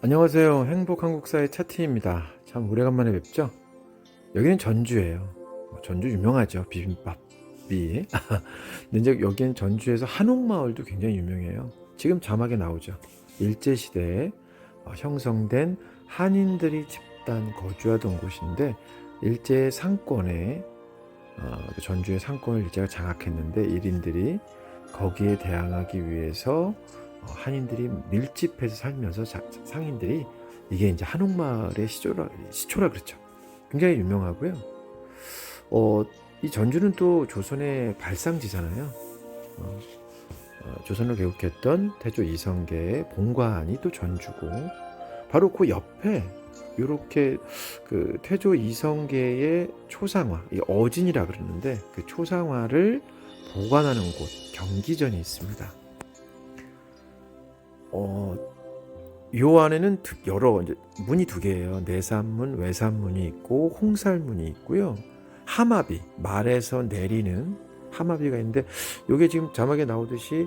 안녕하세요. 행복한국사의 차티입니다. 참 오래간만에 뵙죠? 여기는 전주예요. 뭐 전주 유명하죠. 비빔밥이. 근데 여기는 전주에서 한옥마을도 굉장히 유명해요. 지금 자막에 나오죠. 일제시대에 어, 형성된 한인들이 집단 거주하던 곳인데 일제 상권에 어, 그 전주의 상권을 일제가 장악했는데 일인들이 거기에 대항하기 위해서 어, 한인들이 밀집해서 살면서 자- 상인들이 이게 이제 한옥마을의 시초라, 시초라 그랬죠. 굉장히 유명하고요. 어, 이 전주는 또 조선의 발상지잖아요. 어, 어, 조선을 개국했던 태조 이성계의 본관이 또 전주고 바로 그 옆에 이렇게 그 태조 이성계의 초상화, 이 어진이라 그러는데 그 초상화를 보관하는 곳 경기전이 있습니다. 어, 요 안에는 두- 여러 이제 문이 두 개예요. 내산문, 외산문이 있고 홍살문이 있고요. 하마비 말에서 내리는 하마비가 있는데 요게 지금 자막에 나오듯이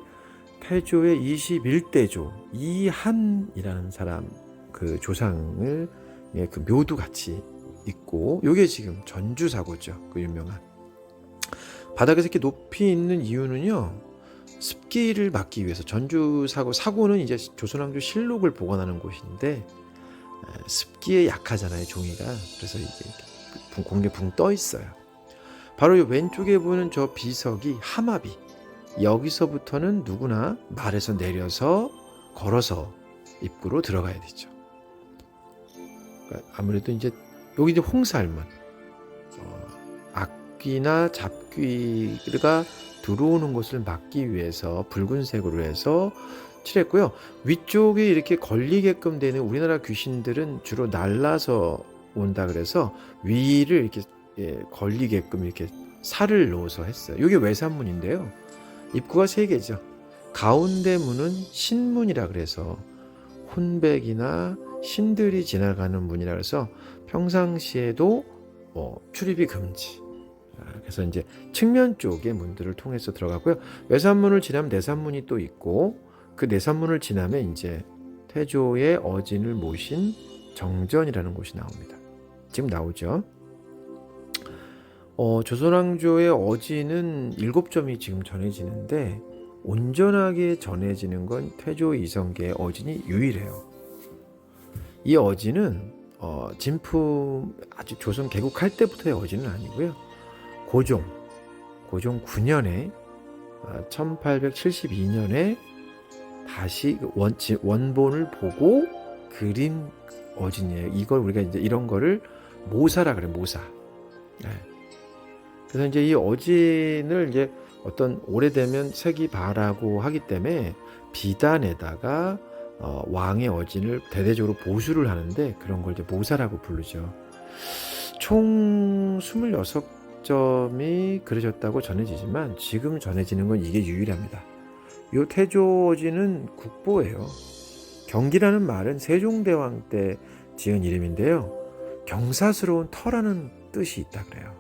태조의 21대조 이한이라는 사람 그 조상을 예, 그 묘도 같이 있고 요게 지금 전주 사고죠. 그 유명한 바닥에서 이렇게 높이 있는 이유는요. 습기를 막기 위해서 전주 사고 사고는 이제 조선왕조 실록을 보관하는 곳인데 에, 습기에 약하잖아요 종이가 그래서 붕- 공기 붕떠 있어요. 바로 이 왼쪽에 보는 저 비석이 하마비 여기서부터는 누구나 말에서 내려서 걸어서 입구로 들어가야 되죠. 그러니까 아무래도 이제 여기 이제 홍살문 어, 악귀나 잡귀가 들어오는 것을 막기 위해서 붉은색으로 해서 칠했고요. 위쪽에 이렇게 걸리게끔 되는 우리나라 귀신들은 주로 날라서 온다 그래서 위를 이렇게 예, 걸리게끔 이렇게 살을 넣어서 했어요. 이게 외산문인데요. 입구가 세 개죠. 가운데 문은 신문이라 그래서 혼백이나 신들이 지나가는 문이라 그래서 평상시에도 뭐 출입이 금지. 아, 그래서 이제 측면 쪽의 문들을 통해서 들어가고요. 외산문을 지나면 내산문이 또 있고 그 내산문을 지나면 이제 태조의 어진을 모신 정전이라는 곳이 나옵니다. 지금 나오죠. 어, 조선왕조의 어진은 일곱 점이 지금 전해지는데 온전하게 전해지는 건 태조 이성계의 어진이 유일해요. 이 어진은 어, 진품 아주 조선 개국할 때부터의 어진은 아니고요. 고종 고종 9년에 1872년에 다시 그 원, 지- 원본을 보고 그린 어진이에요. 이걸 우리가 이제 이런 거를 모사라 그래 모사. 네. 그래서 이제 이 어진을 이제 어떤 오래되면 색이 바라고 하기 때문에 비단에다가 어, 왕의 어진을 대대적으로 보수를 하는데 그런 걸 이제 모사라고 부르죠. 총 26 점이 그려졌다고 전해지지만 지금 전해지는 건 이게 유일합니다. 요 태조어진은 국보예요. 경기라는 말은 세종대왕 때 지은 이름인데요. 경사스러운 터라는 뜻이 있다 그래요.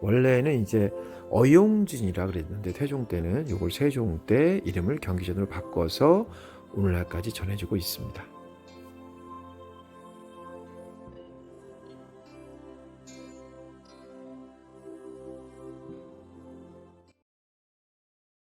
원래는 이제 어용진이라 그랬는데 태종 때는 이걸 세종 때 이름을 경기전으로 바꿔서 오늘날까지 전해지고 있습니다.